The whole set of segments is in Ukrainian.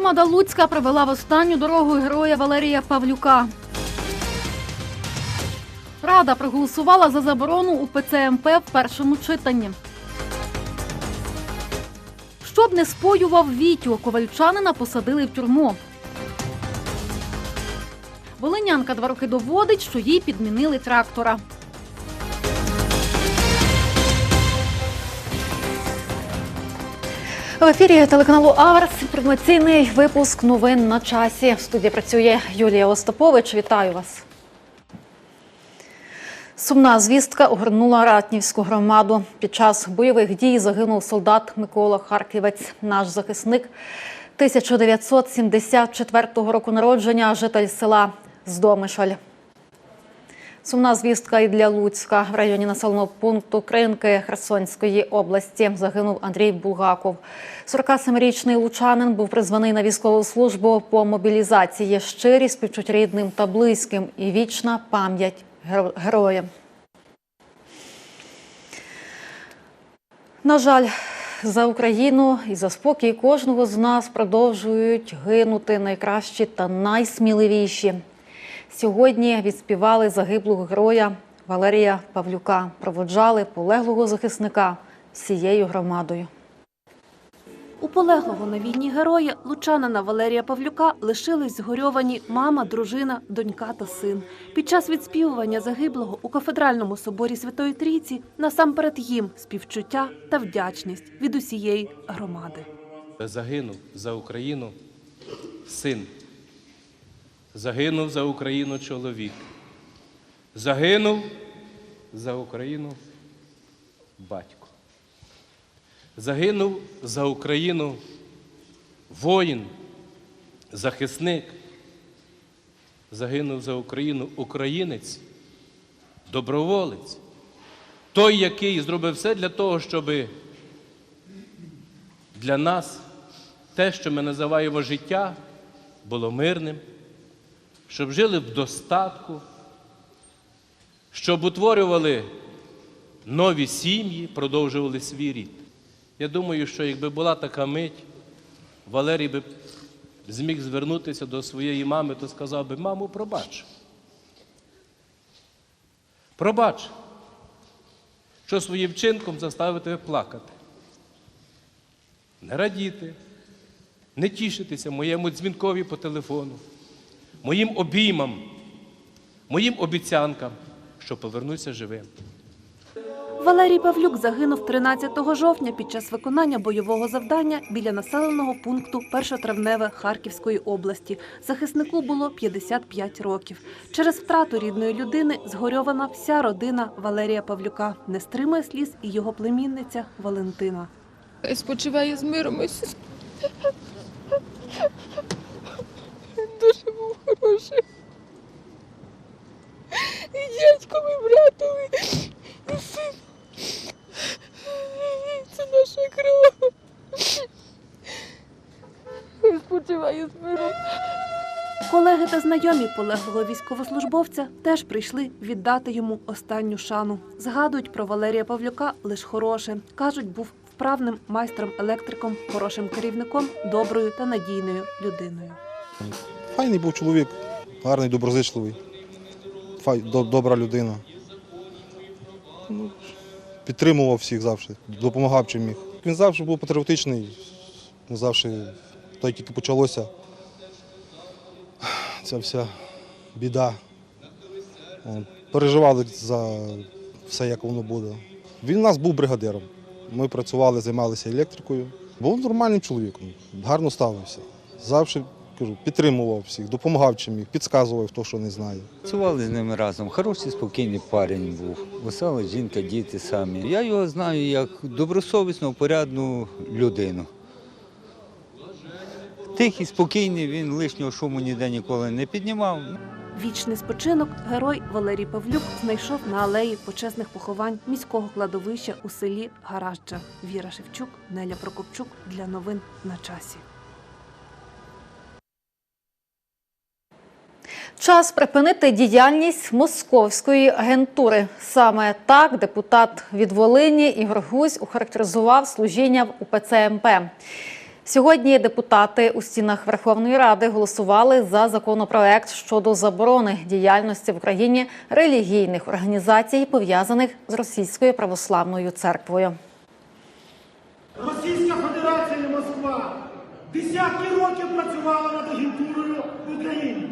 Громада Луцька привела в останню дорогу героя Валерія Павлюка. Рада проголосувала за заборону у ПЦМП в першому читанні. Щоб не споював Вітю, ковальчанина посадили в тюрму. Волинянка два роки доводить, що їй підмінили трактора. В ефірі телеканалу Аверс інформаційний випуск новин на часі. В студії працює Юлія Остапович. Вітаю вас. Сумна звістка огорнула Ратнівську громаду. Під час бойових дій загинув солдат Микола Харківець, наш захисник 1974 року народження, житель села Здомишаль. Сумна звістка і для Луцька. В районі населеного пункту Кринки Херсонської області загинув Андрій Булгаков. 47-річний лучанин був призваний на військову службу по мобілізації. Щирі співчуть рідним та близьким і вічна пам'ять героям. На жаль, за Україну і за спокій кожного з нас продовжують гинути найкращі та найсміливіші. Сьогодні відспівали загиблого героя Валерія Павлюка, проводжали полеглого захисника всією громадою. У полеглого на війні героя лучанина Валерія Павлюка лишились згорьовані мама, дружина, донька та син. Під час відспівування загиблого у кафедральному соборі Святої Трійці насамперед їм співчуття та вдячність від усієї громади. Загинув за Україну син. Загинув за Україну чоловік. Загинув за Україну батько. Загинув за Україну воїн, захисник. Загинув за Україну українець, доброволець. Той, який зробив все для того, щоби для нас те, що ми називаємо життя, було мирним, щоб жили в достатку, щоб утворювали нові сім'ї, продовжували свій рід. Я думаю, що якби була така мить, Валерій би зміг звернутися до своєї мами, то сказав би, мамо, пробач. Пробач, що своїм вчинком заставив тебе плакати не радіти, не тішитися моєму дзвінкові по телефону, моїм обіймам, моїм обіцянкам, що повернуся живим. Валерій Павлюк загинув 13 жовтня під час виконання бойового завдання біля населеного пункту Першотравневе Харківської області. Захиснику було 55 років. Через втрату рідної людини згорьована вся родина Валерія Павлюка. Не стримує сліз і його племінниця Валентина. Спочиває з миром. Дуже хороший. І дядьком, і братом, і син. Це наша кров. Хай спочиває з миром. Колеги та знайомі полеглого військовослужбовця теж прийшли віддати йому останню шану. Згадують про Валерія Павлюка лише хороше. кажуть, був вправним майстром-електриком, хорошим керівником, доброю та надійною людиною. Файний був чоловік, гарний, доброзичливий, фай, до- добра людина. Ну, підтримував всіх завжди, допомагав чим міг. Він завжди був патріотичний, завжди, то тільки почалося ця вся біда. Переживали за все, як воно буде. Він у нас був бригадиром. Ми працювали, займалися електрикою. Був нормальним чоловіком, гарно ставився. Завжди кажу, підтримував всіх, допомагав чим міг, підказував хто, що не знає. Працювали з ними разом. Хороший, спокійний парень був. Весела жінка, діти самі. Я його знаю як добросовісну, порядну людину. Тихий, спокійний, він лишнього шуму ніде ніколи не піднімав. Вічний спочинок герой Валерій Павлюк знайшов на алеї почесних поховань міського кладовища у селі Гаражджа. Віра Шевчук, Неля Прокопчук для новин на часі. Час припинити діяльність московської агентури. Саме так депутат від Волині Ігор Гусь охарактеризував служіння в УПЦ МП. Сьогодні депутати у стінах Верховної Ради голосували за законопроект щодо заборони діяльності в Україні релігійних організацій, пов'язаних з Російською православною церквою. Російська Федерація Москва десятки років працювала над агентурою в Україні.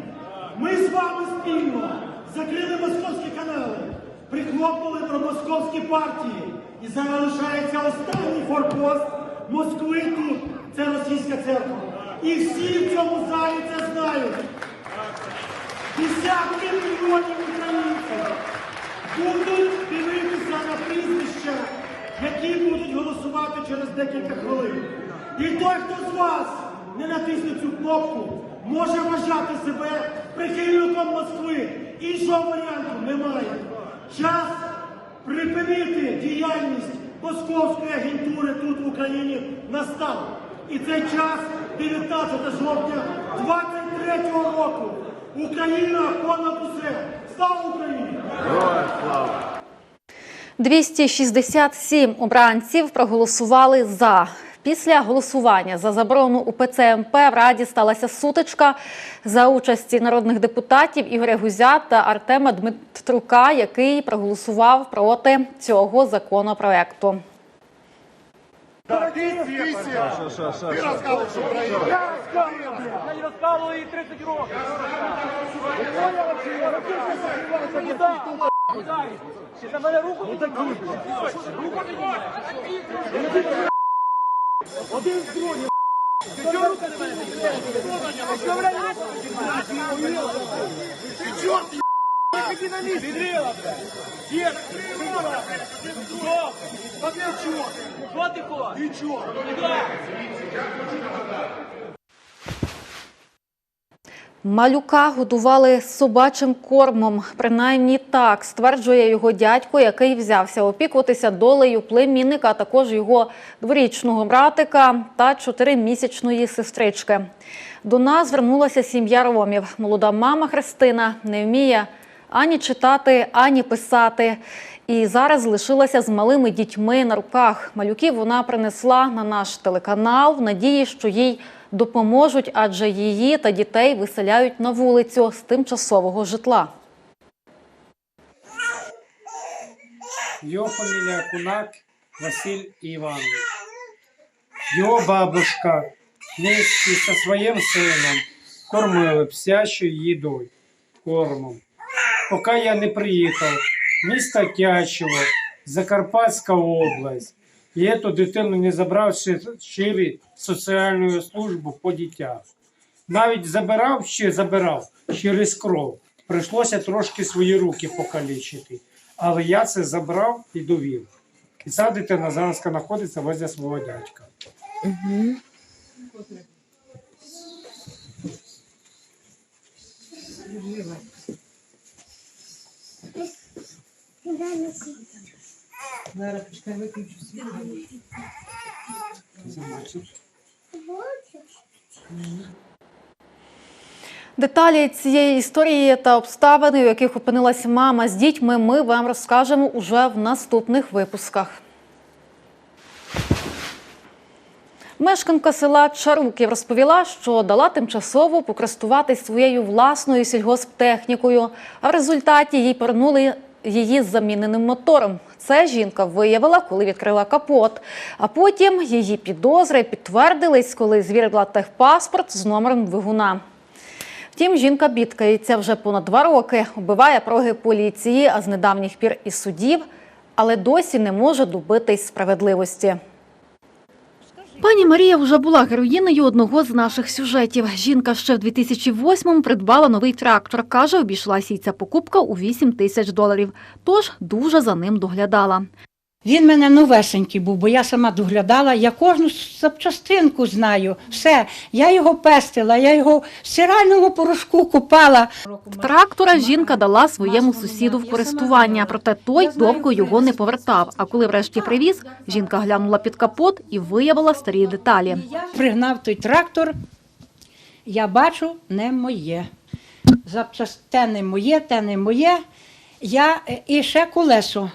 Ми з вами спільно закрили московські канали, прихлопнули про московські партії. І зараз лишається останній форпост Москви тут. Це російська церква. І всі в цьому залі це знають. Десятки мільйонів українців будуть дивитися на прізвища, які будуть голосувати через декілька хвилин. І той, хто з вас не натисне цю кнопку, може вважати себе прихильником Москви. Іншого варіанту немає. Час припинити діяльність московської агентури тут в Україні настав. І цей час 19 жовтня 23 року. Україна понад усе. Слава Україні! 267 обранців проголосували за. Після голосування за заборону УПЦ МП в Раді сталася сутичка за участі народних депутатів Ігоря Гузя та Артема Дмитрука, який проголосував проти цього законопроекту. Один з дронів. Чорт, Выходи на месте! Бедрила, блядь! Дед, Бедрила! Стоп! Смотри, чё? Что ты хочешь? Ты чё? Куда? Я хочу туда! Малюка годували собачим кормом. Принаймні так стверджує його дядько, який взявся опікуватися долею племінника, а також його дворічного братика та чотиримісячної сестрички. До нас звернулася сім'я ромів. Молода мама Христина не вміє ані читати, ані писати. І зараз лишилася з малими дітьми на руках. Малюків вона принесла на наш телеканал в надії, що їй допоможуть, адже її та дітей виселяють на вулицю з тимчасового житла. Його фамілія Кунак Василь Іванович. Його бабушка вместе со своїм сином кормили псячою їдою, кормом. Поки я не приїхав, місто Тячево, Закарпатська область, і эту дитину не забрав ще через соціальну службу по дітях. Навіть забирав ще забирав через кров. Прийшлося трошки свої руки покалічити. Але я це забрав і довів. І ця дитина зараз знаходиться возле свого дядька. Деталі цієї історії та обставини, у яких опинилася мама з дітьми, ми вам розкажемо уже в наступних випусках. Мешканка села Чаруків розповіла, що дала тимчасово покористуватись своєю власною сільгосптехнікою, а в результаті їй повернули її з заміненим мотором. Це жінка виявила, коли відкрила капот. А потім її підозри підтвердились, коли звірила техпаспорт з номером двигуна. Втім, жінка бідкається вже понад два роки, убиває проги поліції, а з недавніх пір і судів, але досі не може добитись справедливості. Пані Марія вже була героїнею одного з наших сюжетів. Жінка ще в 2008-му придбала новий трактор. Каже, обійшлася їй ця покупка у 8 тисяч доларів. Тож дуже за ним доглядала. Він мене новесенький був, бо я сама доглядала, я кожну запчастинку знаю, все. Я його пестила, я його в стиральному порошку купала. Трактора жінка дала своєму сусіду в користування, проте той довго його не повертав. А коли врешті привіз, жінка глянула під капот і виявила старі деталі. Пригнав той трактор, я бачу, не моє. Запчаст... Те не моє, те не моє. Я... е, І ще колесо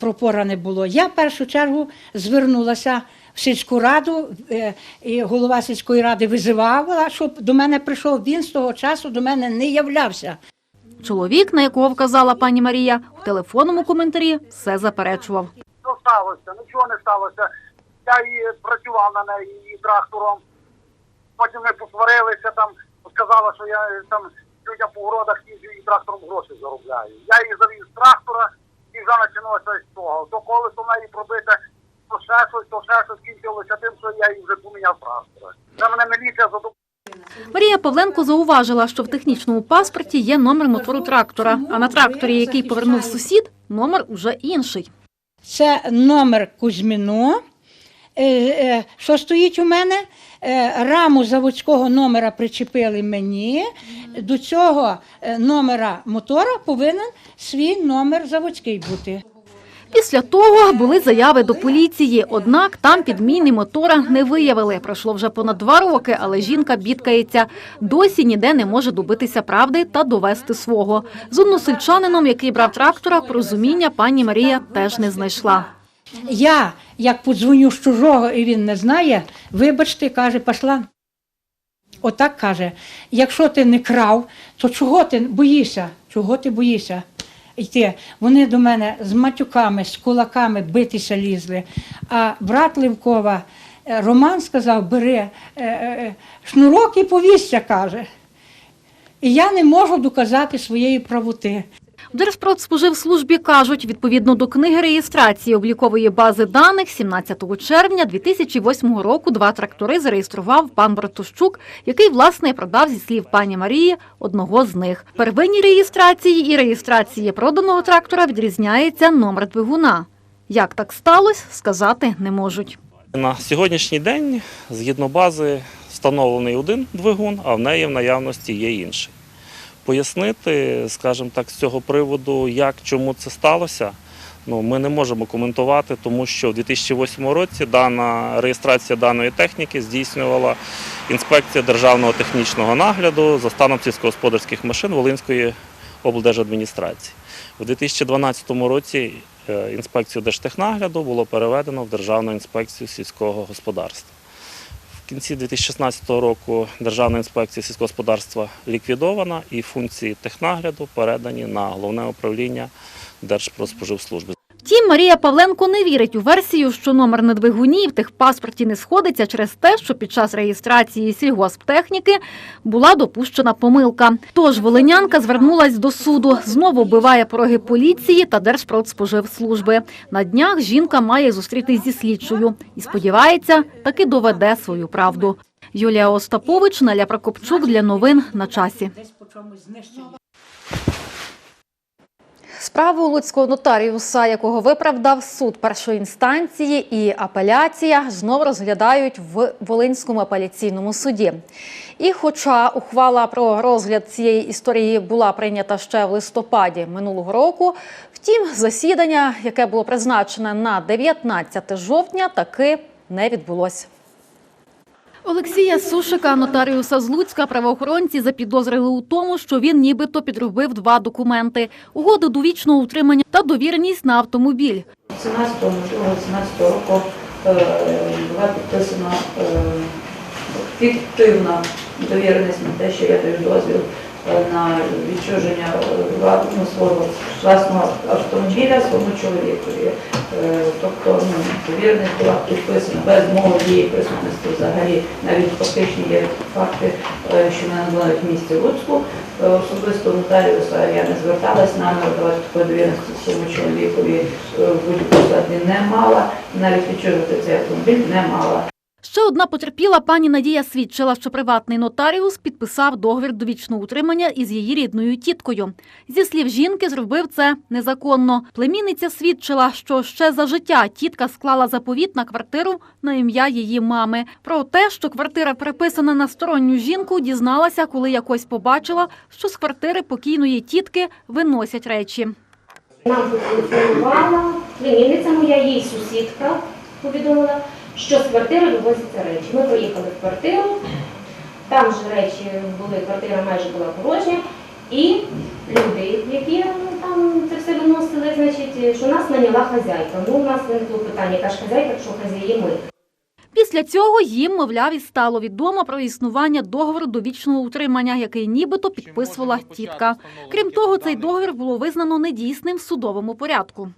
пропора не було. Я в першу чергу звернулася в сільську раду, е, і голова сільської ради визивала, щоб до мене прийшов. Він з того часу до мене не являвся. Чоловік, на якого вказала пані Марія, в телефонному коментарі все заперечував. Що сталося? Нічого не сталося. Я і працював на неї і трактором. Потім ми посварилися там, сказала, що я е, там людям по городах їжджу і трактором гроші заробляю. Я її завів з трактора і щось з того. То колесо неї пробите, то ще щось, то ще щось кінчилося тим, що я їй вже поміняв транспорт. Це мене міліція задоволена. Марія Павленко зауважила, що в технічному паспорті є номер мотору трактора, а на тракторі, який повернув сусід, номер уже інший. Це номер Кузьміно, що стоїть у мене. Е, Раму заводського номера причепили мені. До цього е, номера мотора повинен свій номер заводський бути. Після того були заяви до поліції, однак там підміни мотора не виявили. Пройшло вже понад два роки, але жінка бідкається. Досі ніде не може добитися правди та довести свого. З односельчанином, який брав трактора, порозуміння пані Марія теж не знайшла. Я, як подзвоню з чужого і він не знає, вибачте, каже, пошла. Отак каже: якщо ти не крав, то чого ти боїшся? Чого ти боїшся? Йти. Вони до мене з матюками, з кулаками битися лізли. А брат Левкова е, Роман сказав: бери е, е, шнурок і повісся, каже. І я не можу доказати своєї правоти. В Держпродспоживслужбі кажуть, відповідно до книги реєстрації облікової бази даних 17 червня 2008 року два трактори зареєстрував пан Братущук, який власне продав зі слів пані Марії одного з них. В первинній реєстрації і реєстрації проданого трактора відрізняється номер двигуна. Як так сталося, сказати не можуть. На сьогоднішній день, згідно бази, встановлений один двигун, а в неї в наявності є інший. Пояснити, скажімо так, з цього приводу, як чому це сталося, ну, ми не можемо коментувати, тому що в 2008 році дана реєстрація даної техніки здійснювала інспекція державного технічного нагляду за станом сільськогосподарських машин Волинської облдержадміністрації. У 2012 році е, інспекцію держтехнагляду було переведено в Державну інспекцію сільського господарства. Кінці 2016 року Державна інспекція сільського господарства ліквідована і функції технагляду передані на головне управління Держпродспоживслужби. Втім, Марія Павленко не вірить у версію, що номер на двигуні в техпаспорті не сходиться через те, що під час реєстрації сільгосптехніки була допущена помилка. Тож волинянка звернулась до суду, знову вбиває пороги поліції та Держпродспоживслужби. На днях жінка має зустрітись зі слідчою і сподівається, таки доведе свою правду. Юлія Остапович, Наля Прокопчук для новин на часі. Справу луцького нотаріуса, якого виправдав суд першої інстанції і апеляція, знову розглядають в Волинському апеляційному суді. І хоча ухвала про розгляд цієї історії була прийнята ще в листопаді минулого року, втім, засідання, яке було призначене на 19 жовтня, таки не відбулося. Олексія Сушика, нотаріуса з Луцька, правоохоронці запідозрили у тому, що він нібито підробив два документи: угоду довічного утримання та довіреність на автомобіль. 17 можливо, 18 року е, була підписана е, фіктивна довіреність на те, що я даю дозвіл на відчуження е, ну, свого власного автомобіля своєму чоловікові. Е, Тобто ну, довіреність була підписана без мого її присутності взагалі. Навіть фактичні є факти, е, що вона була в місті Луцьку. Е, Особисто нотаріуса я не зверталась, намір давати такої своєму чоловікові е, в будь-якому не мала, навіть відчужувати цей автомобіль не мала. Ще одна потерпіла пані Надія свідчила, що приватний нотаріус підписав договір довічного утримання із її рідною тіткою. Зі слів жінки, зробив це незаконно. Племінниця свідчила, що ще за життя тітка склала заповіт на квартиру на ім'я її мами. Про те, що квартира приписана на сторонню жінку, дізналася, коли якось побачила, що з квартири покійної тітки виносять речі. Нам зателефонувала племінниця моя, їй сусідка повідомила, що з квартири вивозяться речі. Ми поїхали в квартиру, там же речі були, квартира майже була порожня, і люди, які ну, там це все виносили, значить, що нас наняла хазяйка. Ну, у нас виникло питання, яка ж хазяйка, що хазяї ми. Після цього їм, мовляв, і стало відомо про існування договору довічного утримання, який нібито підписувала тітка. Крім того, цей договір було визнано недійсним в судовому порядку.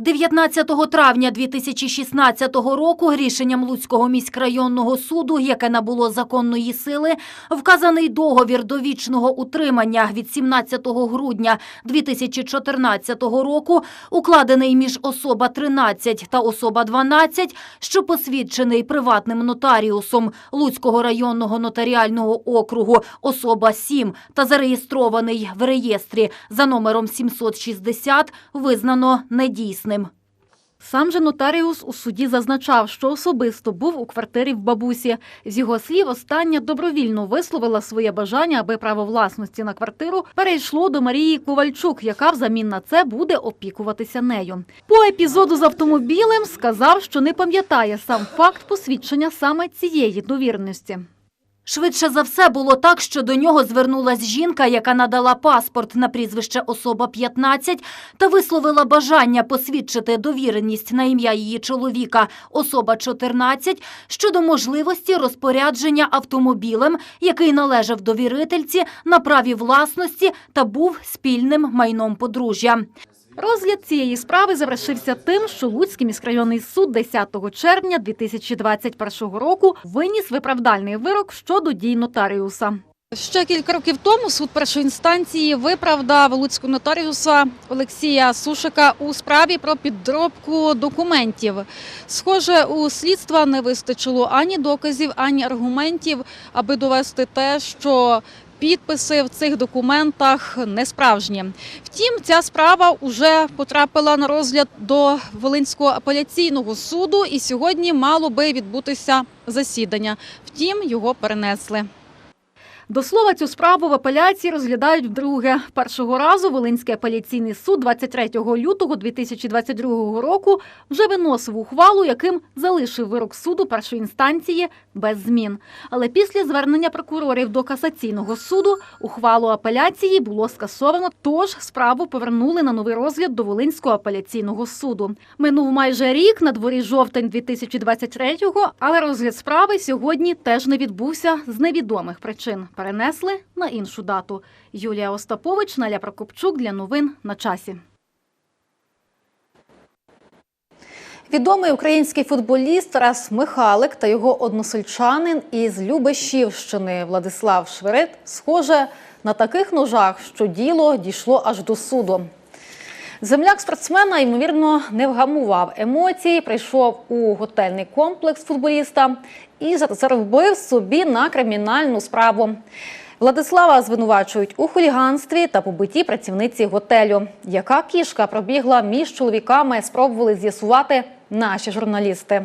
19 травня 2016 року рішенням Луцького міськрайонного суду, яке набуло законної сили, вказаний договір довічного утримання від 17 грудня 2014 року, укладений між особа 13 та особа 12, що посвідчений приватним нотаріусом Луцького районного нотаріального округу особа 7 та зареєстрований в реєстрі за номером 760, визнано недійсним. Сам же нотаріус у суді зазначав, що особисто був у квартирі в бабусі. З його слів, остання добровільно висловила своє бажання, аби право власності на квартиру перейшло до Марії Ковальчук, яка взамін на це буде опікуватися нею. По епізоду з автомобілем сказав, що не пам'ятає сам факт посвідчення саме цієї довірності. Швидше за все було так, що до нього звернулась жінка, яка надала паспорт на прізвище особа 15 та висловила бажання посвідчити довіреність на ім'я її чоловіка особа 14 щодо можливості розпорядження автомобілем, який належав довірительці на праві власності та був спільним майном подружжя. Розгляд цієї справи завершився тим, що Луцький міськрайонний суд 10 червня 2021 року виніс виправдальний вирок щодо дій нотаріуса. Ще кілька років тому суд першої інстанції виправдав луцького нотаріуса Олексія Сушика у справі про підробку документів. Схоже, у слідства не вистачило ані доказів, ані аргументів, аби довести те, що підписи в цих документах не справжні. Втім, ця справа вже потрапила на розгляд до Волинського апеляційного суду, і сьогодні мало би відбутися засідання. Втім, його перенесли. До слова, цю справу в апеляції розглядають вдруге. Першого разу Волинський апеляційний суд 23 лютого 2022 року вже виносив ухвалу, яким залишив вирок суду першої інстанції без змін. Але після звернення прокурорів до касаційного суду ухвалу апеляції було скасовано, тож справу повернули на новий розгляд до Волинського апеляційного суду. Минув майже рік, на дворі жовтень 2023-го, але розгляд справи сьогодні теж не відбувся з невідомих причин. Перенесли на іншу дату. Юлія Остапович, Наля Прокопчук для новин на часі. Відомий український футболіст Тарас Михалик та його односельчанин із Любешівщини Владислав Шверит схоже на таких ножах, що діло дійшло аж до суду. Земляк спортсмена, ймовірно, не вгамував емоцій, прийшов у готельний комплекс футболіста і заробив собі на кримінальну справу. Владислава звинувачують у хуліганстві та побитті працівниці готелю. Яка кішка пробігла між чоловіками, спробували з'ясувати наші журналісти.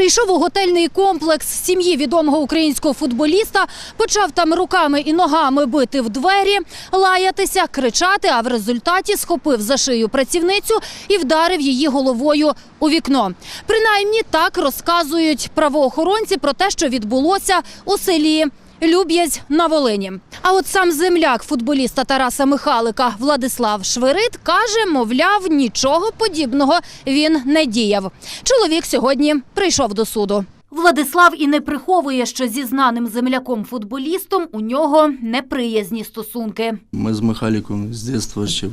Прийшов у готельний комплекс сім'ї відомого українського футболіста, почав там руками і ногами бити в двері, лаятися, кричати, а в результаті схопив за шию працівницю і вдарив її головою у вікно. Принаймні так розказують правоохоронці про те, що відбулося у селі. Люб'язь на Волині. А от сам земляк футболіста Тараса Михалика Владислав Швирит каже, мовляв, нічого подібного він не діяв. Чоловік сьогодні прийшов до суду. Владислав і не приховує, що зі знаним земляком-футболістом у нього неприязні стосунки. Ми з Михайліком з дитинства ще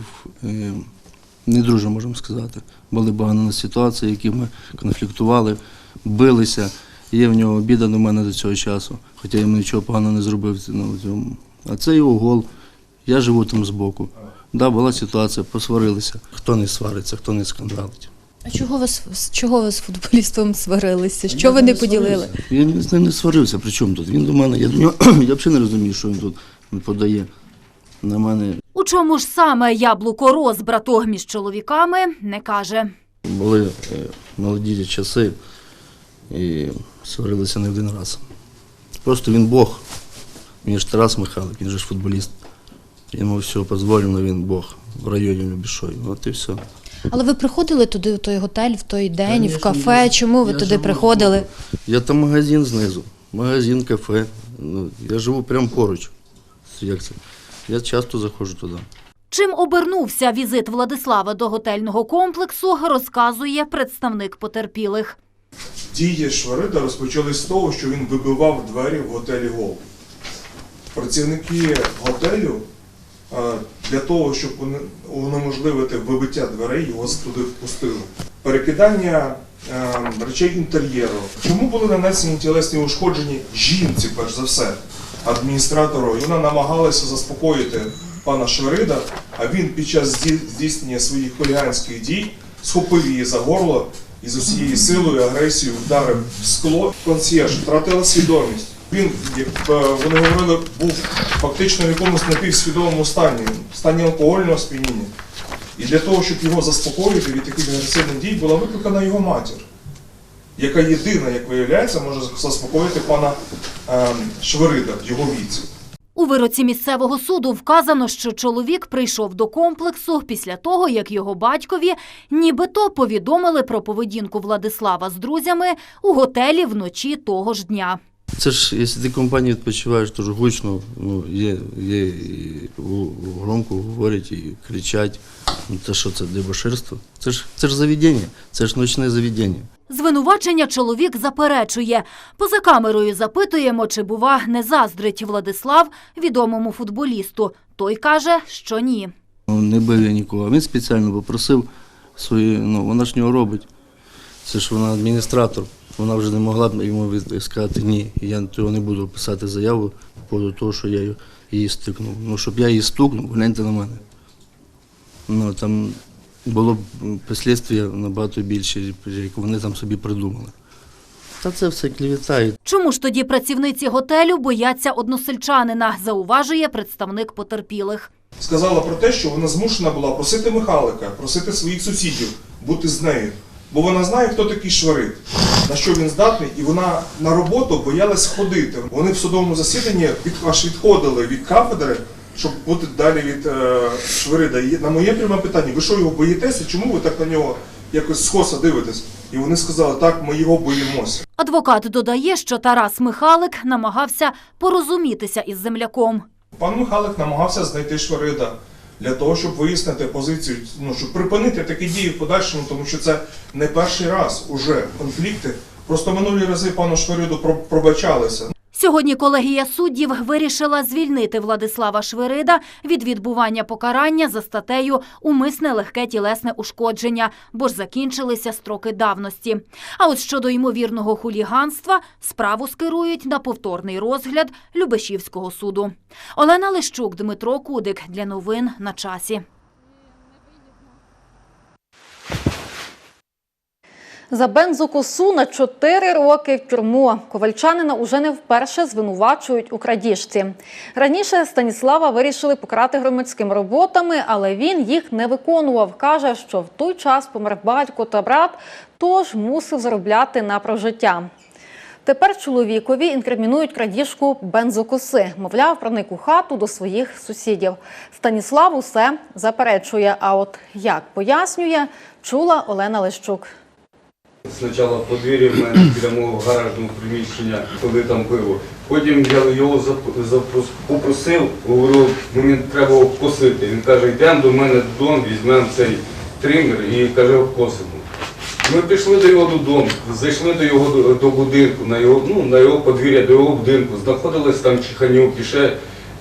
е, не дружимо, можемо сказати. Були багато ситуації, які ми конфліктували, билися. Є в нього обіда до мене до цього часу, хоча я йому нічого поганого не зробив. Ну, цьому. А це його гол. Я живу там збоку. Да, була ситуація, посварилися. Хто не свариться, хто не скандалить. А чого ви чого ви з футболістом сварилися? Що ви не поділили? Я з ним не сварився. При чому тут? Він до мене, я я взагалі не розумію, що він тут подає на мене. У чому ж саме яблуко розбрату між чоловіками не каже. Були е, молоді часи і сварилися не один раз. Просто він Бог. Він ж Тарас Михайлик, він же ж футболіст. Йому все дозволено, він Бог в районі Любішої. От і все. Але ви приходили туди, в той готель, в той день, Конечно, в кафе. я- Чому ви я туди живу- приходили? Я там магазин знизу, магазин, кафе. Ну, я живу прямо поруч. Як це? Я часто заходжу туди. Чим обернувся візит Владислава до готельного комплексу, розказує представник потерпілих. Дії Шварида розпочались з того, що він вибивав двері в готелі Гол. Працівники готелю е, для того, щоб унеможливити вибиття дверей, його туди впустили. Перекидання е, речей інтер'єру. Чому були нанесені тілесні ушкодження жінці, перш за все, адміністратору? І вона намагалася заспокоїти пана Шварида, а він під час здійснення своїх хуліганських дій схопив її за горло і з усією силою агресією вдарив в скло. Консьєрж втратила свідомість. Він, як е, вони говорили, був фактично в якомусь напівсвідомому стані, стані алкогольного сп'яніння. І для того, щоб його заспокоїти від таких агресивних дій, була викликана його матір, яка єдина, як виявляється, може заспокоїти пана е, Шверида в його віці. У вироці місцевого суду вказано, що чоловік прийшов до комплексу після того, як його батькові нібито повідомили про поведінку Владислава з друзями у готелі вночі того ж дня. Це ж, якщо ти компанії відпочиваєш, то ж гучно, ну, є, є і громко говорять і кричать. Ну, це що, це дебоширство? Це ж, це ж заведення, це ж ночне заведення. Звинувачення чоловік заперечує. Поза камерою запитуємо, чи бува не заздрить Владислав відомому футболісту. Той каже, що ні. Ну, Не бив я нікого. Він спеціально попросив свої, ну вона ж нього робить. Це ж вона адміністратор. Вона вже не могла б йому сказати ні. Я цього не буду писати заяву по поводу того, що я її стикнув. Ну, щоб я її стукнув, гляньте на мене. Ну, там було б послідствия набагато більше, як вони там собі придумали. Та це все клівета. Чому ж тоді працівниці готелю бояться односельчанина, зауважує представник потерпілих. сказала про те, що вона змушена була просити Михайлика, просити своїх сусідів бути з нею. Бо вона знає, хто такий шварит, на що він здатний, і вона на роботу боялась ходити. Вони в судовому засіданні від, аж відходили від кафедри, щоб бути далі від е, Шварида. І на моє пряме питання, ви що його боїтеся? Чому ви так на нього якось скоса дивитесь? І вони сказали, так, ми його боїмося. Advokat додає, що Тарас Михалик намагався порозумітися із земляком. Пан Михайлик намагався знайти Шварида для того, щоб вияснити позицію, ну щоб припинити такі дії в подальшому, тому що це не перший раз уже конфлікти. Просто минулі рази пану Швариду про- пробачалися. Сьогодні колегія суддів вирішила звільнити Владислава Швирида від відбування покарання за статтею «Умисне легке тілесне ушкодження», бо ж закінчилися строки давності. А от щодо ймовірного хуліганства справу скерують на повторний розгляд Любешівського суду. Олена Лищук, Дмитро Кудик для новин на часі. За бензокосу на 4 роки в тюрму ковальчанина уже не вперше звинувачують у крадіжці. Раніше Станіслава вирішили покарати громадськими роботами, але він їх не виконував. Каже, що в той час помер батько та брат, тож мусив заробляти на прожиття. Тепер чоловікові інкримінують крадіжку бензокоси. Мовляв, проник у хату до своїх сусідів. Станіслав усе заперечує. А от як пояснює, чула Олена Лещук. Спочатку в подвір'ї в мене біля мого гаражного приміщення, коли там пиво. Потім я його попросив, говорю, мені треба обкосити. Він каже, йдемо до мене додому, візьмемо цей тример і каже, обкосимо. Ми пішли до його додому, зайшли до його до, будинку, на його, ну, на його подвір'я, до його будинку. Знаходилась там Чиханюк, і ще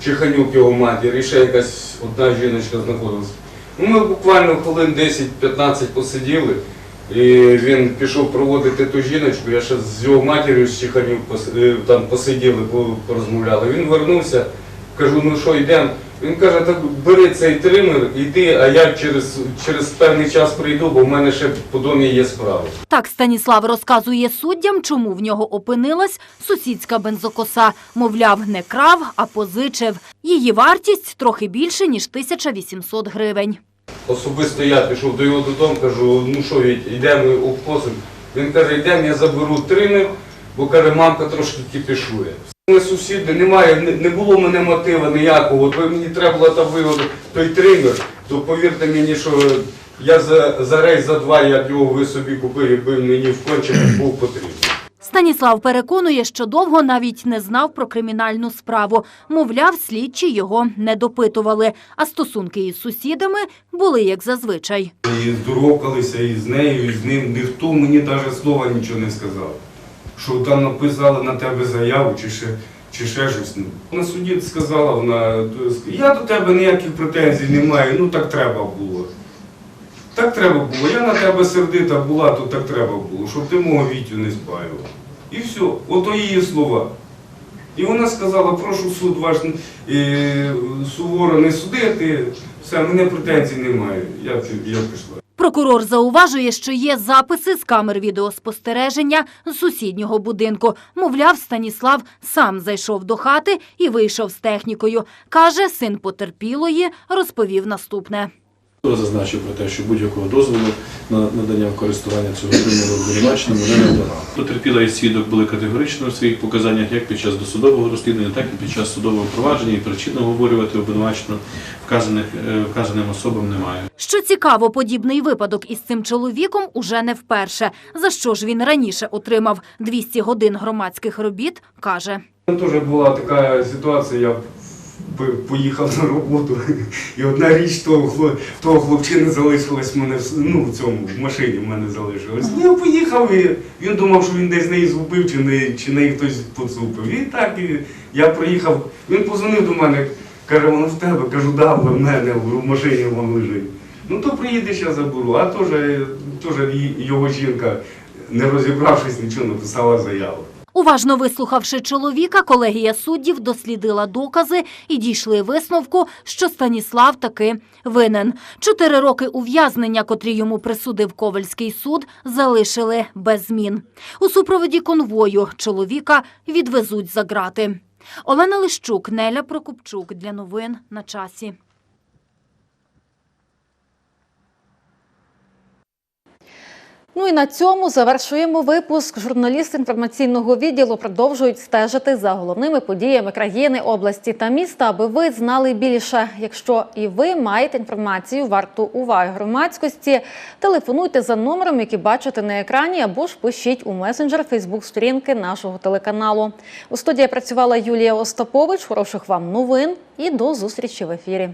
Чиханюк його матір, і ще якась одна жіночка знаходилась. Ну, ми буквально хвилин 10-15 посиділи. І він пішов проводити ту жіночку, я ще з його матір'ю з пос- е, там посиділи, по- порозмовляли. Він вернувся, кажу, ну що, йдемо. Він каже, так бери цей тример, йди, а я через, через певний час прийду, бо в мене ще по домі є справи. Так Станіслав розказує суддям, чому в нього опинилась сусідська бензокоса. Мовляв, не крав, а позичив. Її вартість трохи більше, ніж 1800 гривень. Особисто я пішов до його додому, кажу, ну що, йдемо обкосимо. Він каже, йдемо, я заберу тример, бо каже, мамка трошки кипішує. Ми сусіди, немає, не, було мене мотива ніякого. От мені треба було там виводити той тример, то повірте мені, що я за, за рейс за два, як його ви собі купили, якби мені в кончиках був потрібен. Станіслав переконує, що довго навіть не знав про кримінальну справу. Мовляв, слідчі його не допитували, а стосунки із сусідами були як зазвичай. І здоровкалися і з нею, і з ним. Ніхто мені навіть слова нічого не сказав. Що там написали на тебе заяву чи ще, чи ще щось. На суді сказала вона, я до тебе ніяких претензій не маю, ну так треба було. Так треба було. Я на тебе сердита була, то так треба було, щоб ти мого Вітю не спаював. І все, ото її слова. І вона сказала, прошу суд ваш е, суворо не судити, все, мене претензій немає. Я, я пішла. Прокурор зауважує, що є записи з камер відеоспостереження з сусіднього будинку. Мовляв, Станіслав сам зайшов до хати і вийшов з технікою. Каже, син потерпілої розповів наступне. Зазначив про те, що будь-якого дозволу на надання в користування цього кримінального обвинувачення вони не давали. Потерпіла і свідок були категорично в своїх показаннях як під час досудового розслідування, так і під час судового провадження, і причин оговорювати обвинувачену вказаних е, вказаним особам немає. Що цікаво, подібний випадок із цим чоловіком уже не вперше. За що ж він раніше отримав 200 годин громадських робіт, каже. Теж була така ситуація, я поїхав на роботу, і одна річ того, того хлопчини залишилась в мене ну, в цьому в машині в мене залишилась. Я поїхав і він думав, що він десь неї згубив, чи не чи неї хтось поцупив. І так і я приїхав. Він позвонив до мене, каже, воно в тебе. Кажу, да, в мене в машині воно лежить. Ну то приїдеш, я заберу. А теж його жінка, не розібравшись, нічого написала заяву. Уважно вислухавши чоловіка, колегія суддів дослідила докази і дійшли висновку, що Станіслав таки винен. Чотири роки ув'язнення, котрі йому присудив Ковальський суд, залишили без змін. У супроводі конвою чоловіка відвезуть за ґрати. Олена Лищук, Неля Прокопчук для новин на часі. Ну і на цьому завершуємо випуск. Журналісти інформаційного відділу продовжують стежити за головними подіями країни, області та міста, аби ви знали більше. Якщо і ви маєте інформацію, варту уваги громадськості, телефонуйте за номером, який бачите на екрані, або ж пишіть у месенджер Фейсбук сторінки нашого телеканалу. У студії працювала Юлія Остапович. Хороших вам новин і до зустрічі в ефірі.